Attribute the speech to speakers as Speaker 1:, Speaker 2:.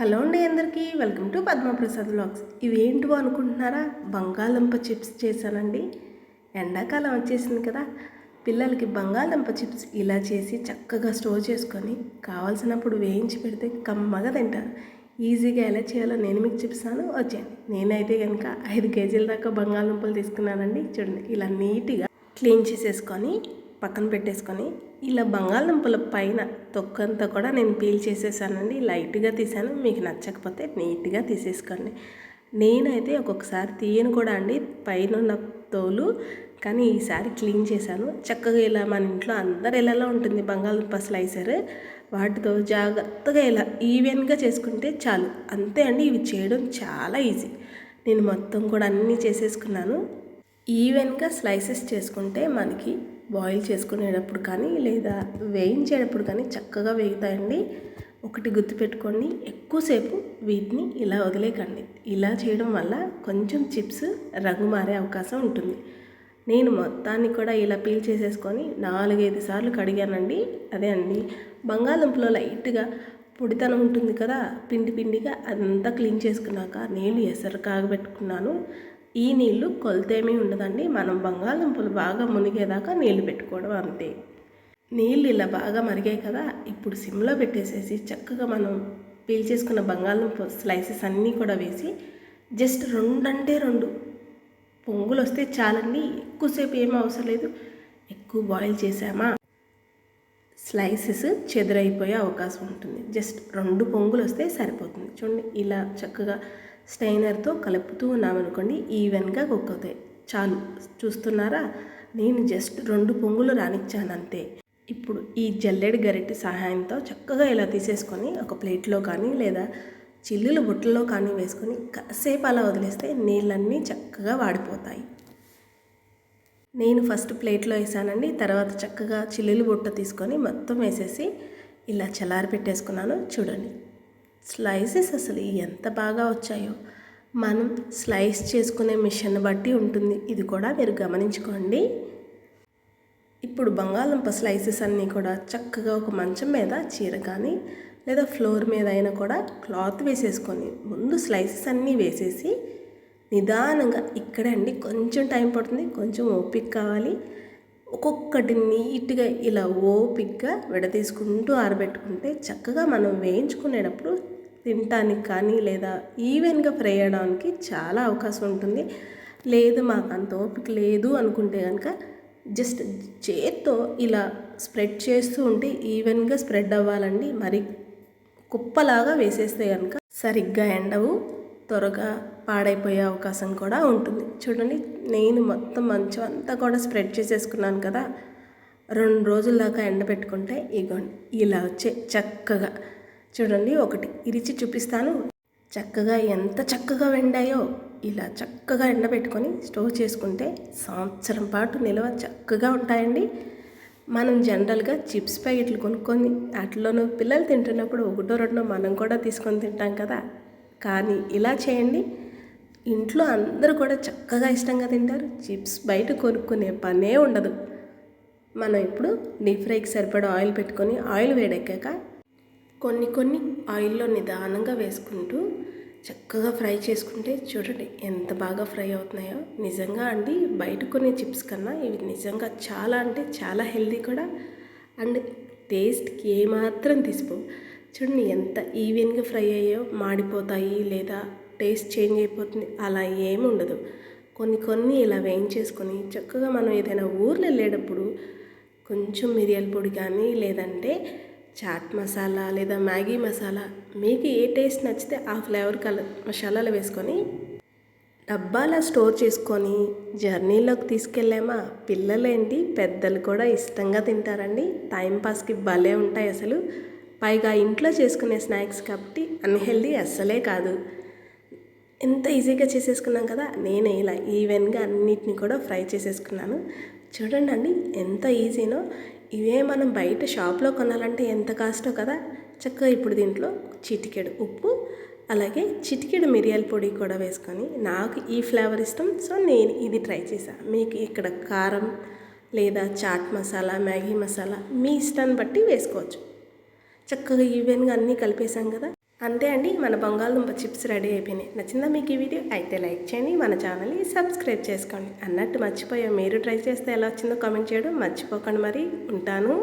Speaker 1: Hello అండి అందరికీ welcome to Padmaprasad vlogs. ఇవేంటివో అనుకుంటున్నారా? బంగాళదుంప చిప్స్ చేశానండి. ఎండాకాలం వచ్చేసింది కదా పిల్లలకి బంగాళదుంప చిప్స్ ఇలా చేసి చక్కగా స్టోర్ చేసుకొని కావాల్సినప్పుడు వేయించి పెడితే కమ్మగా తింటారు. ఈజీగా ఎలా చేయాలో నేను మీకు చెప్తాను వచ్చాను నేనైతే కనుక ఐదు కేజీల దాకా బంగాళదుంపలు తీసుకున్నానండి. చూడండి ఇలా నీట్గా క్లీన్ చేసేసుకొని పక్కన పెట్టేసుకొని ఇలా బంగాళదుంపల పైన తొక్కంతా కూడా నేను పీల్ చేసేసానండి. లైట్గా తీసాను. మీకు నచ్చకపోతే నీట్గా తీసేసుకోండి. నేనైతే ఒక్కొక్కసారి తీయను కూడా అండి. పైన ఉన్న తోలు కానీ ఈసారి క్లీన్ చేశాను. చక్కగా ఇలా మన ఇంట్లో అందరు ఇలాలో ఉంటుంది బంగాళదుంప స్లైసర్. వాటితో జాగ్రత్తగా ఇలా ఈవెన్గా చేసుకుంటే చాలు. అంతే అండి. ఇవి చేయడం చాలా ఈజీ. నేను మొత్తం కూడా అన్నీ చేసేసుకున్నాను. ఈవెన్గా స్లైసెస్ చేసుకుంటే మనకి బాయిల్ చేసుకునేటప్పుడు కానీ లేదా వేయించేటప్పుడు కానీ చక్కగా వేగుతాయండి. ఒకటి గుర్తుపెట్టుకోండి ఎక్కువసేపు వీటిని ఇలా వదిలేకండి ఇలా చేయడం వల్ల కొంచెం చిప్స్ రంగు మారే అవకాశం ఉంటుంది. నేను మొత్తాన్ని కూడా ఇలా పీల్ చేసేసుకొని నాలుగైదు సార్లు కడిగానండి. అదే అండి బంగాళదుంపలో లైట్గా పొడితనం ఉంటుంది కదా పిండి పిండిగా అదంతా క్లీన్ చేసుకున్నాక నేను ఎసరు కాగబెట్టుకున్నాను. ఈ నీళ్ళు కొలతేమీ ఉండదండి. మనం బంగాళదుంపలు బాగా మునిగేదాకా నీళ్ళు పెట్టుకోవడం అంతే. నీళ్ళు ఇలా బాగా మరిగాయి కదా ఇప్పుడు సిమ్లో పెట్టేసేసి చక్కగా మనం పీల్చేసుకున్న బంగాళదుంప స్లైసెస్ అన్నీ కూడా వేసి జస్ట్ రెండంటే రెండు. పొంగులు వస్తే చాలండి. ఎక్కువసేపు ఏం అవసరం లేదు. ఎక్కువ బాయిల్ చేసామా స్లైసెస్ చెదరైపోయే అవకాశం ఉంటుంది. జస్ట్ రెండు పొంగులు వస్తే సరిపోతుంది. చూడండి ఇలా చక్కగా స్టైనర్తో కలుపుతూ ఉన్నామనుకోండి ఈవెన్గా కుక్ అవుతాయి చాలు. చూస్తున్నారా? నేను జస్ట్ రెండు పొంగులు రానిచ్చాను అంతే ఇప్పుడు ఈ జల్లెడి గరిటె సహాయంతో చక్కగా ఇలా తీసేసుకొని ఒక ప్లేట్లో కానీ లేదా చిల్లుల బుట్టలో కానీ వేసుకొని కాసేపు అలా వదిలేస్తే నీళ్ళన్నీ చక్కగా వాడిపోతాయి. నేను ఫస్ట్ ప్లేట్లో వేసానండి. తర్వాత చక్కగా చిల్లులు బుట్ట తీసుకొని మొత్తం వేసేసి ఇలా చల్లారి పెట్టేసుకున్నాను. చూడండి. స్లైసెస్ అసలు ఎంత బాగా వచ్చాయో. మనం స్లైస్ చేసుకునే మిషన్ బట్టి ఉంటుంది. ఇది కూడా మీరు గమనించుకోండి. ఇప్పుడు బంగాళంప స్లైసెస్ అన్నీ కూడా చక్కగా ఒక మంచం మీద చీర కానీ లేదా ఫ్లోర్ మీద అయినా కూడా క్లాత్ వేసేసుకొని ముందు స్లైసెస్ అన్నీ వేసేసి నిదానంగా ఇక్కడే అండి. కొంచెం టైం పడుతుంది. కొంచెం ఓపిక కావాలి. ఒక్కొక్కటి నీట్గా ఇలా ఓపిక్గా విడదీసుకుంటూ ఆరబెట్టుకుంటే చక్కగా మనం వేయించుకునేటప్పుడు తినటానికి కానీ లేదా ఈవెన్గా ఫ్రై అయ్యడానికి చాలా అవకాశం ఉంటుంది. లేదు మాకు అంత ఓపిక లేదు అనుకుంటే కనుక జస్ట్ చేత్తో ఇలా స్ప్రెడ్ చేస్తూ ఉంటే ఈవెన్గా స్ప్రెడ్ అవ్వాలండి. మరి కుప్పలాగా వేసేస్తే కనుక సరిగ్గా ఎండవు త్వరగా పాడైపోయే అవకాశం కూడా ఉంటుంది. చూడండి నేను మొత్తం మంచం అంతా కూడా స్ప్రెడ్ చేసేసుకున్నాను కదా. రెండు రోజుల దాకా ఎండబెట్టుకుంటే ఇగోండి ఇలా వచ్చే చక్కగా. చూడండి ఒకటి ఇరిచి చూపిస్తాను. చక్కగా ఎంత చక్కగా వెండాయో ఇలా చక్కగా ఎండబెట్టుకొని స్టోర్ చేసుకుంటే సంవత్సరం పాటు నిల్వ చక్కగా ఉంటాయండి. మనం జనరల్గా చిప్స్ ప్యాకెట్లు కొనుక్కొని వాటిలోనూ పిల్లలు తింటున్నప్పుడు ఒకటో రెండో మనం కూడా తీసుకొని తింటాం కదా. కానీ ఇలా చేయండి. ఇంట్లో అందరూ కూడా చక్కగా ఇష్టంగా తింటారు. చిప్స్ బయట కొనుక్కునే పనే ఉండదు. మనం ఇప్పుడు డీప్ ఫ్రైకి సరిపడా ఆయిల్ పెట్టుకొని ఆయిల్ వేడెక్కాక కొన్ని కొన్ని ఆయిల్లో నిదానంగా వేసుకుంటూ చక్కగా ఫ్రై చేసుకుంటే చూడండి ఎంత బాగా ఫ్రై అవుతున్నాయో. నిజంగా అండి బయట కొనే చిప్స్ కన్నా ఇవి నిజంగా చాలా అంటే చాలా హెల్దీ కూడా. అండ్ టేస్ట్కి ఏమాత్రం తీసిపోవు. చూడండి ఎంత ఈవెన్గా ఫ్రై అయ్యో మాడిపోతాయి లేదా టేస్ట్ చేంజ్ అయిపోతుంది. అలా ఏమి ఉండదు. కొన్ని కొన్ని ఇలా వేయించేసుకొని చక్కగా మనం ఏదైనా ఊర్లో వెళ్ళేటప్పుడు కొంచెం మిరియాల పొడి కానీ లేదంటే చాట్ మసాలా లేదా మ్యాగీ మసాలా మీకు ఏ టేస్ట్ నచ్చితే ఆ ఫ్లేవర్ కల మసాలాలు వేసుకొని డబ్బాలా స్టోర్ చేసుకొని జర్నీలోకి తీసుకెళ్ళామా? పిల్లలేంటి? పెద్దలు కూడా ఇష్టంగా తింటారండి. టైంపాస్కి భలే ఉంటాయి అసలు. పైగా ఇంట్లో చేసుకునే స్నాక్స్ కాబట్టి అన్హెల్దీ అస్సలే కాదు. ఎంత ఈజీగా చేసేసుకున్నాం కదా నేను ఇలా ఈవెన్గా అన్నిటిని కూడా ఫ్రై చేసేసుకున్నాను. చూడండి అండి ఎంత ఈజీనో. ఇవే మనం బయట షాప్లో కొనాలంటే ఎంత కాస్టో కదా. చక్కగా ఇప్పుడు దీంట్లో చిటికెడు ఉప్పు అలాగే చిటికెడు మిరియాల పొడి కూడా వేసుకొని నాకు ఈ ఫ్లేవర్ ఇష్టం సో నేను ఇది ట్రై చేశాను మీకు ఇక్కడ కారం లేదా చాట్ మసాలా మ్యాగీ మసాలా మీ ఇష్టాన్ని బట్టి వేసుకోవచ్చు. చక్కగా ఈవెన్గా అన్నీ కలిపేసాం కదా. అంతే అండి మన బంగాళదుంప చిప్స్ రెడీ అయిపోయినాయి. నచ్చిందా మీకు ఈ వీడియో? అయితే లైక్ చేయండి మన ఛానల్ని సబ్స్క్రైబ్ చేసుకోండి. అన్నట్టు మర్చిపోయా. మీరు ట్రై చేస్తే ఎలా వచ్చిందో కామెంట్ చేయడం మర్చిపోకండి మరి. ఉంటాను.